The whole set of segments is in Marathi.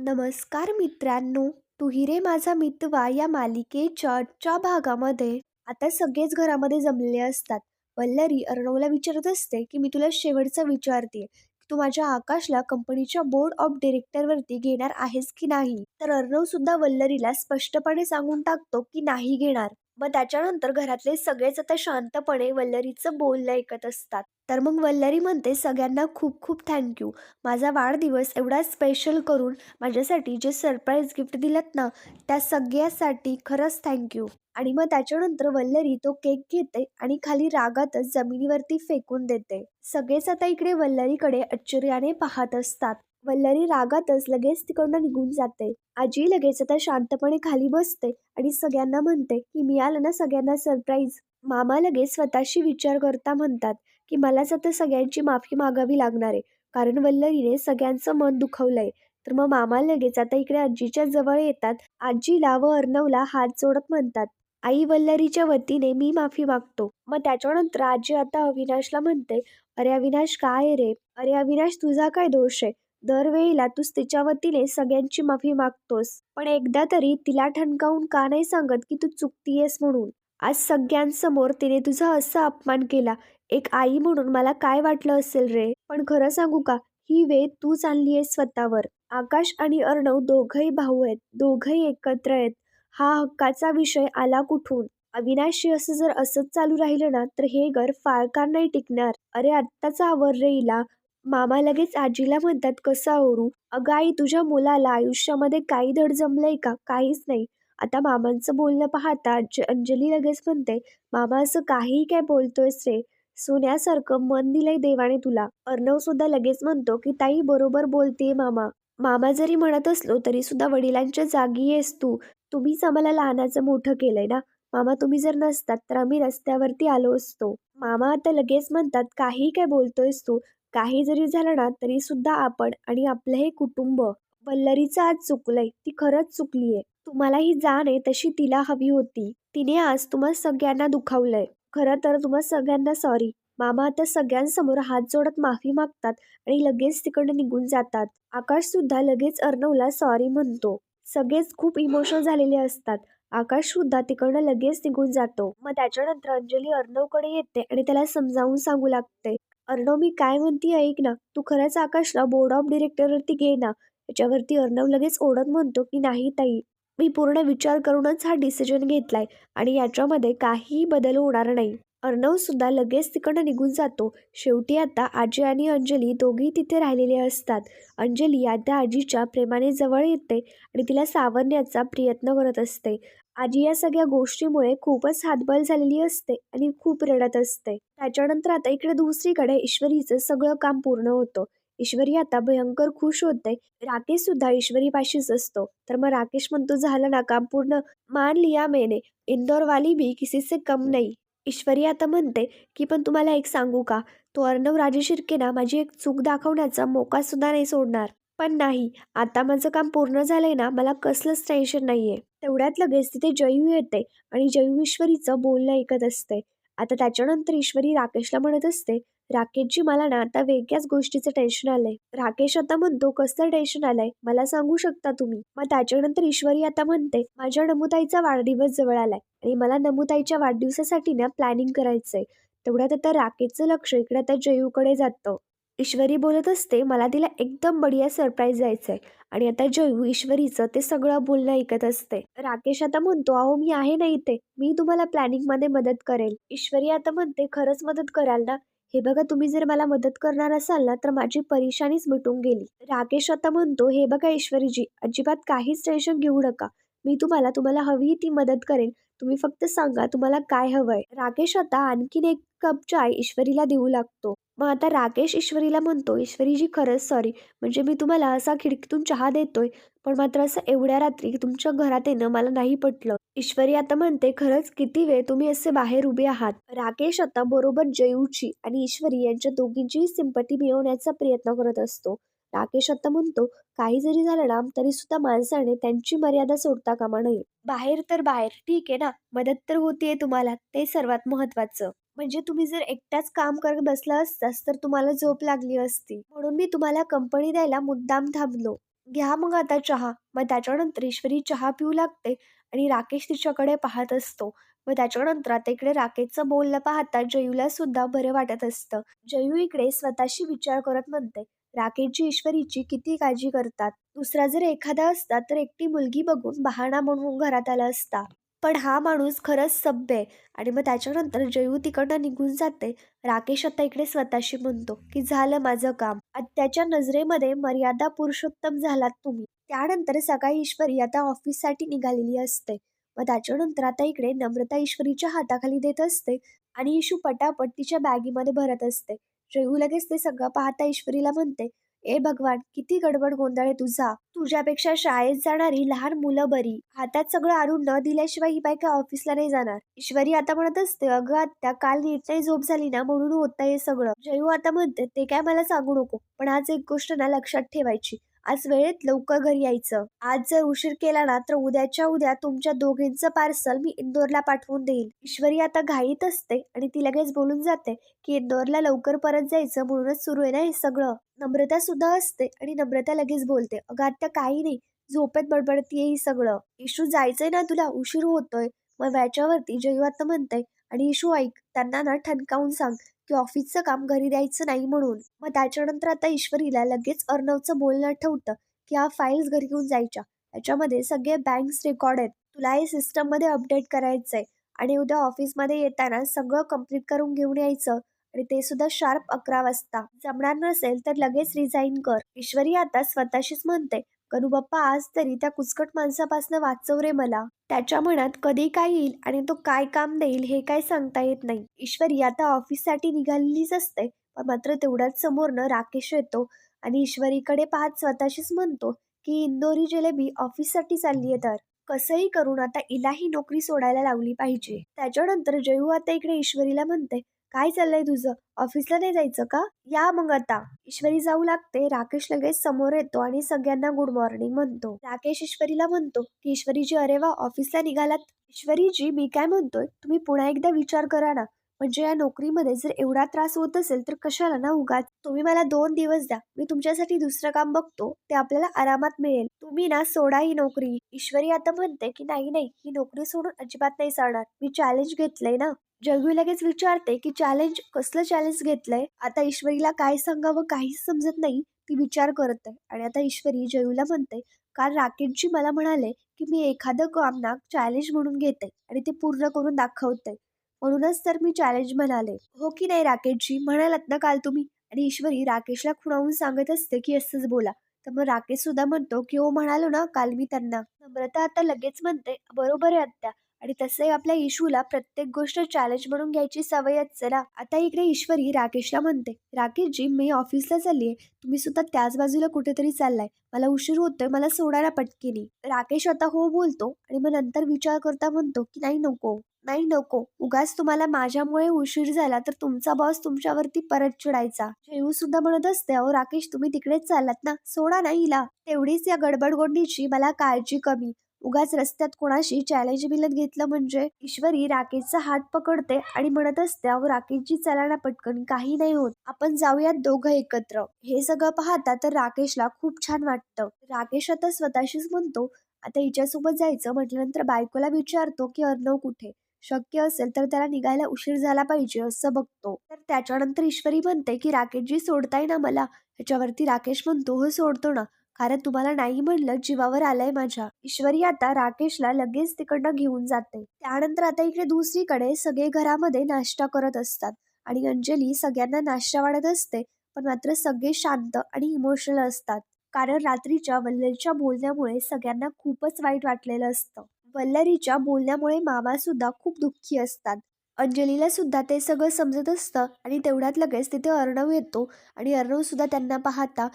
नमस्कार मित्रांनो तू हिरे माझा मितवा या मालिकेच्या आजच्या भागामध्ये. आता सगळेच घरामध्ये जमलेले असतात. वल्लरी अर्णवला विचारत असते की मी तुला शेवटचा विचारते तू माझ्या आकाशला कंपनीच्या बोर्ड ऑफ डिरेक्टरवरती घेणार आहेस की नाही? तर अर्णव सुद्धा वल्लरीला स्पष्टपणे सांगून टाकतो की नाही घेणार. मग त्याच्यानंतर घरातले सगळेच आता शांतपणे वल्लरीचं बोलणं ऐकत असतात. तर मग वल्लरी म्हणते सगळ्यांना खूप खूप थँक्यू माझा वाढदिवस एवढा स्पेशल करून माझ्यासाठी जे सरप्राईज गिफ्ट दिलं ना त्या सगळ्यासाठी खरंच थँक्यू आणि मग त्याच्यानंतर वल्लरी तो केक घेते आणि खाली रागातच जमिनीवरती फेकून देते. सगळेच आता इकडे वल्लरीकडे आश्चर्याने पाहत असतात. वल्लरी रागातच लगेच तिकडनं निघून जाते. आजी लगेच आता शांतपणे खाली बसते आणि सगळ्यांना म्हणते की मिळालं ना सगळ्यांना सरप्राईज मामा लगेच स्वतःशी विचार करता म्हणतात की मलाच आता सगळ्यांची माफी मागावी लागणार आहे. कारण वल्लरीने सगळ्यांचं मन दुखवलंय. तर मग मामा लगेच आता इकडे आजीच्या जवळ येतात. आजीला व अर्णवला हात जोडत म्हणतात आई वल्लरीच्या वतीने मी माफी मागतो. मग त्याच्यानंतर आजी आता अविनाशला म्हणते अरे अविनाश काय रे? अरे अविनाश तुझा काय दोष आहे? दरवेळेला तूच तिच्या वतीने सगळ्यांची माफी मागतोस. पण एकदा तरी तिला ठणकावून का नाही सांगत की तू चुकतीयेस म्हणून? आज सगळ्यांसमोर तिने तुझा असा अपमान केला. एक आई म्हणून मला काय वाटलं असेल रे? पण खरं सांगू का? ही वेळ तू चालली आहे स्वतःवर. आकाश आणि अर्णव दोघही भाऊ आहेत. दोघही एकत्र आहेत. हा हक्काचा विषय आला कुठून? अविनाशी असं जर असंच चालू राहिलं ना तर हे घर फार नाही टिकणार. अरे आत्ताचा आवर रे हिला मामा लगेच आजीला म्हणतात कसं आवरू अगं आई तुझ्या मुलाला आयुष्यामध्ये काही धड जमलंय का? काहीच नाही. आता मामांचं बोलणं पाहता ज अंजली लगेच म्हणते मामा असं काहीही काय बोलतोयस रे. सोन्यासारखं मन दिलंय देवाने तुला. अर्णव सुद्धा लगेच म्हणतो की ताई बरोबर बोलतेय मामा. मामा जरी म्हणत असलो तरी सुद्धा वडिलांच्या जागी आहेस तू. तुम्हीच आम्हाला लहानाचं मोठं केलंय ना. मामा तुम्ही जर नसतात तर आम्ही रस्त्यावरती आलो असतो. मामा आता लगेच म्हणतात काही काय बोलतोयस तू. काही जरी झालं ना तरी सुद्धा आपण आणि आपलं हे कुटुंब. वल्लरीचं आज चुकलंय. ती खरंच चुकलीये. तुम्हाला ही जाण आहे तशी तिला हवी होती. तिने आज तुम्हा सगळ्यांना दुखावलंय. खरं तर तुम्हा सगळ्यांना सॉरी मामा आता सगळ्यांसमोर हात जोडत माफी मागतात आणि लगेच तिकडे निघून जातात. आकाश सुद्धा लगेच अर्णवला सॉरी म्हणतो. सगळेच खूप इमोशनल झालेले असतात. आकाश सुद्धा तिकडनं लगेच निघून जातो. मग त्याच्यानंतर अंजली अर्णवकडे येते आणि त्याला समजावून सांगू लागते. अर्णव मी काय म्हणते ऐक ना. तू खरंच आकाशला बोर्ड ऑफ डिरेक्टरवरती घे ना. त्याच्यावरती अर्णव लगेच ओढत म्हणतो की नाही ताई मी पूर्ण विचार करूनच हा डिसिजन घेतलाय आणि याच्यामध्ये काहीही बदल होणार नाही. अर्णव सुद्धा लगेच तिकडं निघून जातो. शेवटी आता आजी आणि अंजली दोघी तिथे राहिलेले असतात. अंजली आता आजीच्या प्रेमाने जवळ येते आणि तिला सावरण्याचा प्रयत्न करत असते. आजी या सगळ्या गोष्टीमुळे खूपच हातबल झालेली असते आणि खूप रडत असते. त्याच्यानंतर आता इकडे दुसरीकडे ईश्वरीचं सगळं काम पूर्ण होतं. ईश्वरी आता भयंकर खुश होते राकेश सुद्धा ईश्वरीपाशीच असतो. तर मग राकेश म्हणतो झालं ना काम पूर्ण. मान लिया मैंने. इंदौर वाली भी किसी से कम नाही. ईश्वरी आता म्हणते की पण तुम्हाला एक सांगू का? तो अर्णव राजे शिर्के ना माझी एक चूक दाखवण्याचा मोका सुद्धा नाही सोडणार. पण नाही. आता माझं काम पूर्ण झालंय ना मला कसलंच टेन्शन नाहीये. तेवढ्यात लगेच तिथे जयू येते आणि जयू ईश्वरीचं बोलणं ऐकत असते. आता त्याच्यानंतर ईश्वरी राकेशला म्हणत असते राकेशजी मला ना आता वेगळ्याच गोष्टीचं टेन्शन आलंय. राकेश आता म्हणतो कसं टेन्शन आलंय? मला सांगू शकता तुम्ही? मग त्याच्यानंतर ईश्वरी आता म्हणते माझ्या नमुताईचा वाढदिवस जवळ आलाय आणि मला नमुताईच्या वाढदिवसासाठी ना प्लॅनिंग करायचंय. तेवढ्यात आता राकेशचं लक्ष इकडे आता जयूकडे जातं. ईश्वरी बोलत असते मला तिला एकदम बढिया सरप्राईज द्यायचं आहे आणि आता जयू ईश्वरीचं ते सगळं बोलणं ऐकत असते. राकेश आता म्हणतो अहो मी आहे ना इथे. मी तुम्हाला प्लॅनिंगमध्ये मदत करेल. ईश्वरी आता म्हणते खरंच मदत कराल ना? हे बघा तुम्ही जर मला मदत करणार असाल ना तर माझी परेशानीच मिटून गेली. राकेश आता म्हणतो हे बघा ईश्वरीजी अजिबात काहीच टेन्शन घेऊ नका. मी तुम्हाला तुम्हाला हवी ती मदत करेन. तुम्ही फक्त सांगा तुम्हाला काय हवंय. राकेश आता आणखीन एक कप चाय ईश्वरीला देऊ लागतो. मग आता राकेश ईश्वरीला म्हणतो ईश्वरीजी खरंच सॉरी म्हणजे मी तुम्हाला असा खिडकीतून चहा देतोय पण मात्र असं एवढ्या रात्री तुमच्या घरात येणं मला नाही पटलं. ईश्वरी आता म्हणते खरंच किती वेळ तुम्ही असे बाहेर उभे आहात? राकेश आता बरोबर जयूची आणि ईश्वरी यांच्या दोघींचीही सिंपती मिळवण्याचा प्रयत्न करत असतो. राकेश आता म्हणतो काही जरी झालं ना तरी सुद्धा माणसाने त्यांची मर्यादा सोडता कामा नये. बाहेर तर बाहेर. ठीक आहे ना? मदत तर होतीये तुम्हाला. ते सर्वात महत्वाचं म्हणजे तुम्ही जर एकटाच काम करत बसला असतास तर तुम्हाला झोप लागली असती. म्हणून मी तुम्हाला कंपनी द्यायला मुद्दाम थांबलो. घ्या मग आता चहा. मग त्याच्यानंतर ईश्वरी चहा पिऊ लागते आणि राकेश तिच्याकडे पाहत असतो. मग त्याच्यानंतर आता इकडे राकेशचं बोलणं पाहता जयूला सुद्धा बरं वाटत असतं. जयू इकडे स्वतःशी विचार करत म्हणते राकेशजी ईश्वरीची किती काळजी करतात. दुसरा जर एखादा असता तर एकटी मुलगी बघून बहाणा म्हणून घरात आला असता. पण हा माणूस खरंच सभ्य आहे. आणि मग त्याच्यानंतर जयू तिकडनं निघून जाते. राकेश आता इकडे स्वतःशी म्हणतो की झालं माझं काम. आत्याच्या नजरेमध्ये मर्यादा पुरुषोत्तम झालात तुम्ही. त्यानंतर सकाळी ईश्वरी आता ऑफिससाठी निघालेली असते. व त्याच्यानंतर आता इकडे नम्रता ईश्वरीच्या हाताखाली देत असते आणि इशू पटापट तिच्या बॅगीमध्ये भरत असते. रेहू लगेच ते सगळं पाहता ईश्वरीला म्हणते ए भगवान किती गडबड गोंधळ आहे तुझा तुझ्यापेक्षा शाळेत जाणारी लहान मुलं बरी. हातात सगळं आणून न दिल्याशिवाय ही बायका ऑफिसला नाही जाणार. ईश्वरी आता म्हणत असते अगं आत्या काल नीट नाही झोप झाली ना म्हणून होत हे सगळं. जयू आता म्हणते ते काय मला सांगू नको पण आज एक गोष्ट ना लक्षात ठेवायची. आज वेळेत लवकर घरी यायचं. आज जर उशीर केला ना तर उद्याच्या उद्या तुमच्या दोघींचं पार्सल मी इंदोरला पाठवून देईल. ईश्वरी आता घाईत असते आणि ती लगेच बोलून जाते की इंदोरला लवकर परत जायचं म्हणूनच सुरू आहे ना हे सगळं. नम्रता सुद्धा असते आणि नम्रता लगेच बोलते. अगं आता काही नाही. झोपेत बडबडतीये ही सगळं. इशू जायचंय ना तुला? उशीर होतोय. मग याच्यावरती जयू आता म्हणते आणि इशू ऐक त्यांना ना ठणकावून सांग की ऑफिसचं काम घरी द्यायचं नाही म्हणून. मग त्याच्यानंतर आता ईश्वरीला लगेच अर्णवचं बोलणं आठवतं की हा फाईल्स घरी घेऊन जायच्या. याच्यामध्ये सगळे बँक्स रेकॉर्ड आहेत. तुला हे सिस्टममध्ये अपडेट करायचं आहे आणि उद्या ऑफिसमध्ये येताना सगळं कंप्लीट करून घेऊन यायचं. आणि ते सुद्धा शार्प अकरा वाजता. जमणार नसेल तर लगेच रिझाईन कर. ईश्वरी आता स्वतःशीच म्हणते कनू बाप्पा आज तरी त्या कुचकट माणसापासून वाचव रे मला. त्याच्या मनात कधी काय येईल आणि तो काय काम देईल हे काय सांगता येत नाही. ईश्वरी आता ऑफिससाठी निघालेलीच असते पण मात्र तेवढ्याच समोरनं राकेश येतो आणि ईश्वरीकडे पाहत स्वतःशीच म्हणतो की इंदोरी जिलेबी ऑफिससाठी चालली आहे तर. कसंही करून आता इला ही नोकरी सोडायला लावली पाहिजे. त्याच्यानंतर जयू आता इकडे ईश्वरीला म्हणते काय चाललंय तुझं? ऑफिसला नाही जायचं का? या मग आता. ईश्वरी जाऊ लागते. राकेश लगेच समोर येतो आणि सगळ्यांना गुड मॉर्निंग म्हणतो. राकेश ईश्वरीला म्हणतो की ईश्वरीजी अरे वा ऑफिसला निघालात. ईश्वरीजी मी काय म्हणतोय? तुम्ही पुन्हा एकदा विचार करा ना. म्हणजे या नोकरीमध्ये जर एवढा त्रास होत असेल तर कशाला ना उगाच? तुम्ही मला दोन दिवस द्या. मी तुमच्यासाठी दुसरं काम बघतो. ते आपल्याला आरामात मिळेल. तुम्ही ना सोडा ही नोकरी. ईश्वरी आता म्हणते की नाही नाही. ही नोकरी सोडून अजिबात नाही चालणार मी चॅलेंज घेतलंय ना. जगू लगेच विचारते की चॅलेंज कसलं चॅलेंज घेतलंय? आता ईश्वरीला काय सांगावं काहीच समजत नाही ती विचार करत आहे. आणि आता ईश्वरी जयूला म्हणते काल राकेशजी मला म्हणाले की मी एखादं काम ना चॅलेंज म्हणून घेते आणि ते पूर्ण करून दाखवते. म्हणूनच तर मी चॅलेंज म्हणाले. हो की नाही राकेशजी? म्हणालात ना काल तुम्ही. आणि ईश्वरी राकेशला खुणावून सांगत असते की असंच बोला. तर मग राकेश सुद्धा म्हणतो की हो म्हणालो ना काल मी त्यांना. नम्रता आता लगेच म्हणते बरोबर आहे आत्या. आणि तसंही आपल्या इशूला प्रत्येक गोष्ट चॅलेंज म्हणून घ्यायची सवयच चला आता इकडे ईश्वरी राकेशला म्हणते राकेशजी मी ऑफिसला चालली आहे तुम्ही सुद्धा त्याच बाजूला कुठेतरी चाललाय. मला उशीर होतोय मला सोडायला पटकेनी. राकेश आता हो बोलतो आणि मग नंतर विचार करता म्हणतो की नाही नको नाही नको. उगाच तुम्हाला माझ्यामुळे उशीर झाला तर तुमचा बॉस तुमच्यावरती परत चिडायचा. जेऊ सुद्धा म्हणत असते अहो राकेश तुम्ही तिकडेच चाललात ना? सोडा नाही तेवढीच या गडबडगोंडीची मला काळजी कमी. उगाच रस्त्यात कोणाशी चॅलेंज मिलत घेतलं म्हणजे ईश्वरी राकेशचा हात पकडते आणि म्हणत असते अहो राकेशजी चलाना पटकन काही नाही होत. आपण जाऊयात दोघं एकत्र. हे सगळं पाहता तर राकेशला खूप छान वाटतं. राकेश आता स्वतःशीच म्हणतो आता हिच्यासोबत जायचं म्हटल्यानंतर बायकोला विचारतो की अर्णव कुठे? शक्य असेल तर त्याला निघायला उशीर झाला पाहिजे असं बघतो. तर त्याच्यानंतर ईश्वरी म्हणते की राकेशजी सोडताय ना मला? ह्याच्यावरती राकेश म्हणतो हो सोडतो ना. कारण तुम्हाला नाही म्हणलं जीवावर आलंय माझ्या. ईश्वरी आता राकेशला लगेच तिकडनं घेऊन जाते. त्यानंतर आता इकडे दुसरीकडे सगळे घरामध्ये नाश्ता करत असतात. आणि अंजली सगळ्यांना नाश्ता वाढत असते पण मात्र सगळे शांत आणि इमोशनल असतात. कारण रात्रीच्या वल्लरीच्या बोलण्यामुळे सगळ्यांना खूपच वाईट वाटलेलं असतं. वल्लरीच्या बोलण्यामुळे मामा सुद्धा खूप दुःखी असतात. अंजलीला सुद्धा ते सगळं समजत असतं आणि तेवढ्यात लगेच तिथे अर्णव येतो आणि अर्णव सुद्धा त्यांना पाहता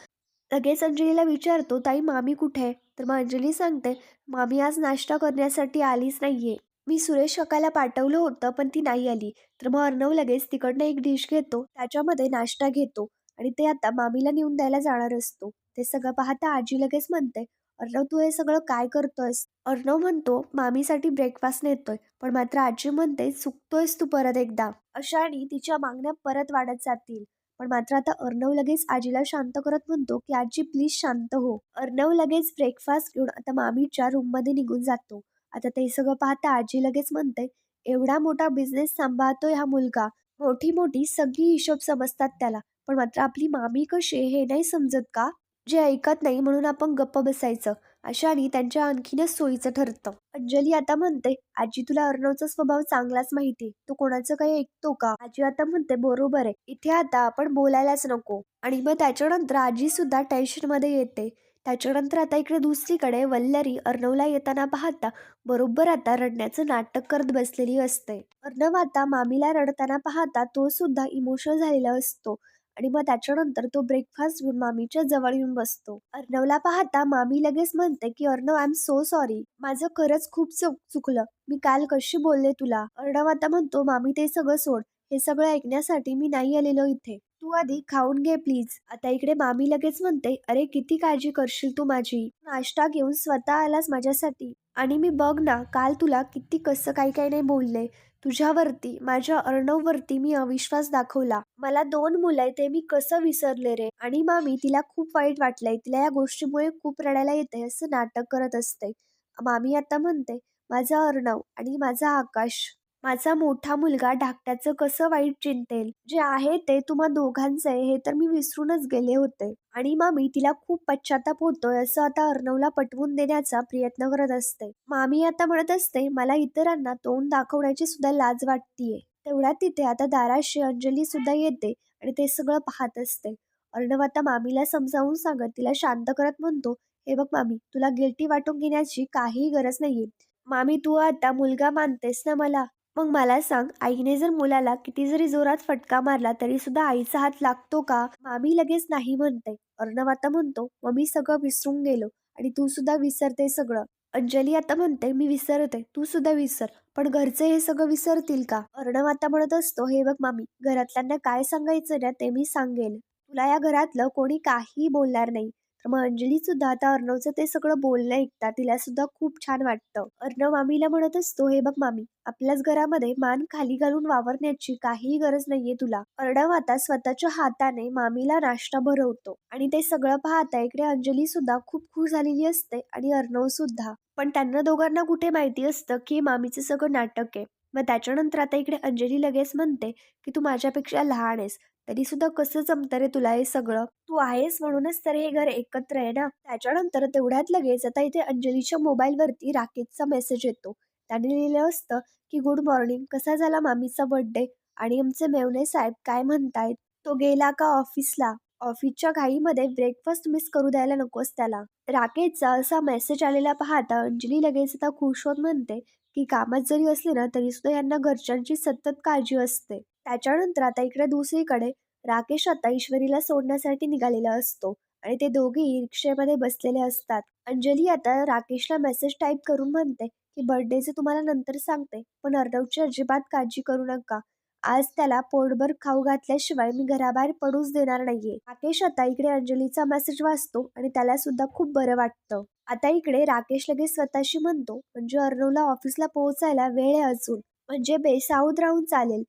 लगेच अंजलीला विचारतो ताई मामी कुठे आहे? तर मग अंजली सांगते मामी आज नाश्ता करण्यासाठी आलीच नाहीये. मी सुरेश काकाला पाठवलं होतं पण ती नाही आली. तर मग अर्णव लगेच तिकडनं एक डिश घेतो त्याच्यामध्ये नाश्ता घेतो आणि ते आता मामीला नेऊन द्यायला जाणार असतो. ते सगळं पाहता आजी लगेच म्हणते अर्णव तू हे सगळं काय करतोयस? अर्णव म्हणतो मामीसाठी ब्रेकफास्ट नेतोय पण मात्र आजी म्हणते चुकतोयस तू परत एकदा. अशाने तिच्या मागण्या परत वाढत जातील. पण मात्र आता अर्णव लगेच आजीला शांत करत म्हणतो की आजी प्लीज शांत हो. अर्णव लगेच ब्रेकफास्ट घेऊन आता मामीच्या रूममध्ये निघून जातो. आता ते सगळं पाहता आजी लगेच म्हणते एवढा मोठा बिझनेस सांभाळतोय हा मुलगा. मोठी मोठी सगळी हिशोब समजतात त्याला. पण मात्र आपली मामी कशी आहे हे नाही समजत का? जे ऐकत नाही म्हणून आपण गप्प बसायचं. अशाने त्यांच्या आणखीनच सोयीचं ठरतं. अंजली आता म्हणते आजी तुला अर्णवचा स्वभाव चांगलाच माहिती तू कोणाचं काही ऐकतो का? आजी आता म्हणते बरोबर आहे. इथे आता आपण बोलायलाच नको. आणि मग त्याच्यानंतर आजी सुद्धा टेन्शनमध्ये येते. त्याच्यानंतर आता इकडे दुसरीकडे वल्लरी अर्णवला येताना पाहता बरोबर आता रडण्याचं नाटक करत बसलेली असते. अर्णव आता मामीला रडताना पाहता तो सुद्धा इमोशनल झालेला असतो. आणि मग त्याच्यानंतर तो ब्रेकफास्ट घेऊन मामीच्या जवळ येऊन बसतो. अर्णवला पाहता मामी लगेच म्हणते की Arnav I am so sorry माझं खरंच खूप चुक चुकलं. मी काल कशी बोलले तुला? अर्णव आता म्हणतो मामी ते सगळं सोड. हे सगळं ऐकण्यासाठी मी नाही आलेलो इथे. तू आधी खाऊन घे प्लीज आता इकडे मामी लगेच म्हणते अरे किती काळजी करशील तू माझी? नाश्ता घेऊन स्वतः आलास माझ्यासाठी. आणि मी बघ ना काल तुला किती कसं काही काही नाही बोलले. तुझ्यावरती माझ्या अर्णववरती मी अविश्वास दाखवला. मला दोन मुलं आहे ते मी कसं विसरले रे? आणि मामी तिला खूप वाईट वाटलंय. तिला या गोष्टीमुळे खूप रडायला येते असं नाटक करत असते मामी आता म्हणते माझा अर्णव आणि माझा आकाश माझा मोठा मुलगा धाकट्याचं कसं वाईट चिंतेल? जे आहे ते तुम्हा दोघांचं आहे हे तर मी विसरूनच गेले होते. आणि मामी तिला खूप पश्चाताप होतोय असं आता अर्णवला पटवून देण्याचा प्रयत्न करत असते. मामी आता म्हणत असते मला इतरांना तोंड दाखवण्याची सुद्धा लाज वाटतीये. तेवढ्यात तिथे आता दाराशी अंजली सुद्धा येते आणि ते सगळं पाहत असते. अर्णव आता मामीला समजावून सांगत तिला शांत करत म्हणतो हे बघ मामी तुला गिल्टी वाटून घेण्याची काही गरज नाहीये. मामी तू आता मुलगा मानतेस ना मला? मग मला सांग आईने जर मुलाला किती जरी जोरात फटका मारला तरी सुद्धा आईचा हात लागतो का? मामी लगेच नाही म्हणते. अर्णव आता म्हणतो मग मी सगळं विसरून गेलो आणि तू सुद्धा विसरते सगळं. अंजली आता म्हणते मी विसरते तू सुद्धा विसर. पण घरचे हे सगळं विसरतील का? अर्णव आता म्हणत असतो हे बघ मामी घरातल्यांना काय सांगायचं ना ते मी सांगेल. तुला या घरातलं कोणी काही बोलणार नाही. मग अंजली सुद्धा आता अर्णवचं ते सगळं बोलणं ऐकता तिला सुद्धा खूप छान वाटतं. अर्णव मामीला म्हणत असतो हे बघ मामी आपल्याच घरामध्ये मान खाली घालून वावरण्याची काहीही गरज नाहीये तुला. अर्णव आता स्वतःच्या हाताने मामीला नाश्ता भरवतो आणि ते सगळं पाहता इकडे अंजली सुद्धा खूप खुश झालेली असते आणि अर्णव सुद्धा पण त्यांना दोघांना कुठे माहिती असतं की मामीचं सगळं नाटक आहे. मग त्याच्यानंतर आता इकडे अंजली लगेच म्हणते की तू माझ्यापेक्षा लहान आहेस तरी सुद्धा कसं जमतं रे तुला हे सगळं? तू आहेस म्हणूनच तर हे घर एकत्र आहे ना? त्याच्यानंतर तेवढ्यात लगेच आता इथे अंजलीच्या मोबाईलवरती राकेशचा मेसेज येतो. त्याने लिहिलं असतं की गुड मॉर्निंग कसा झाला मामीचा बर्थडे? आणि आमचे मेवणे साहेब काय म्हणतायत? तो गेला का ऑफिसला? ऑफिसच्या घाईमध्ये ब्रेकफास्ट मिस करू द्यायला नकोस त्याला. राकेशचा असा मेसेज आलेला पाहता अंजली लगेच आता खुश होत म्हणते की कामात जरी असले ना तरी सुद्धा यांना घरच्यांची सतत काळजी असते. त्याच्यानंतर आता इकडे दुसरीकडे राकेश आता ईश्वरीला सोडण्यासाठी निघालेला असतो आणि ते दोघेही रिक्षेमध्ये बसलेले असतात. अंजली आता राकेशला मेसेज टाईप करून म्हणते की बर्थडेचे तुम्हाला नंतर सांगते पण अर्णवची अजिबात काळजी करू नका. आज त्याला पोटभर खाऊ घातल्याशिवाय मी घराबाहेर पडूच देणार नाहीये. राकेश आता इकडे अंजलीचा मेसेज वाचतो आणि त्याला सुद्धा खूप बरं वाटतं. आता इकडे राकेश लगेच स्वतःशी म्हणतो म्हणजे अर्णवला ऑफिसला पोहोचायला वेळ आहे अजून. म्हणजे बेसाऊद राहून चालेल.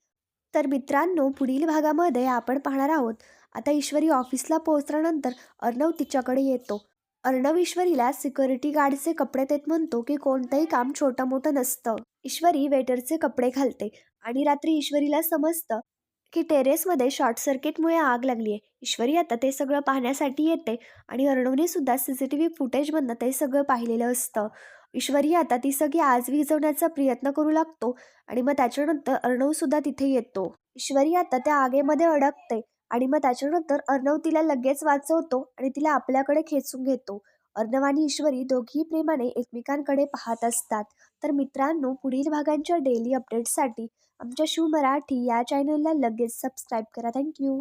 तर मित्रांनो पुढील भागामध्ये आपण पाहणार आहोत. आता ईश्वरी ऑफिसला पोहोचल्यानंतर अर्णव तिच्याकडे येतो. अर्णव ईश्वरीला सिक्युरिटी गार्डचे कपडे देत म्हणतो की कोणतंही काम छोटं मोठं नसतं. ईश्वरी वेटरचे कपडे घालते. आणि रात्री ईश्वरीला समजतं की टेरेसमध्ये शॉर्ट सर्किटमुळे आग लागली आहे ईश्वरी आता ते सगळं पाहण्यासाठी येते आणि अर्णवने सुद्धा सी सी टी व्ही फुटेजमधनं ते सगळं पाहिलेलं असतं. ईश्वरी आता ती सगळी आज विझवण्याचा प्रयत्न करू लागतो आणि मग त्याच्यानंतर अर्णव सुद्धा तिथे येतो. ईश्वरी आता त्या आगेमध्ये अडकते आणि मग त्याच्यानंतर अर्णव तिला लगेच वाचवतो आणि तिला आपल्याकडे खेचून घेतो. अर्णव आणि ईश्वरी दोघी प्रेमाने एकमेकांकडे पाहत असतात. तर मित्रांनो पुढील भागांच्या डेली अपडेट्ससाठी आमच्या शिव मराठी या चॅनलला लगेच सबस्क्राईब करा. थँक्यू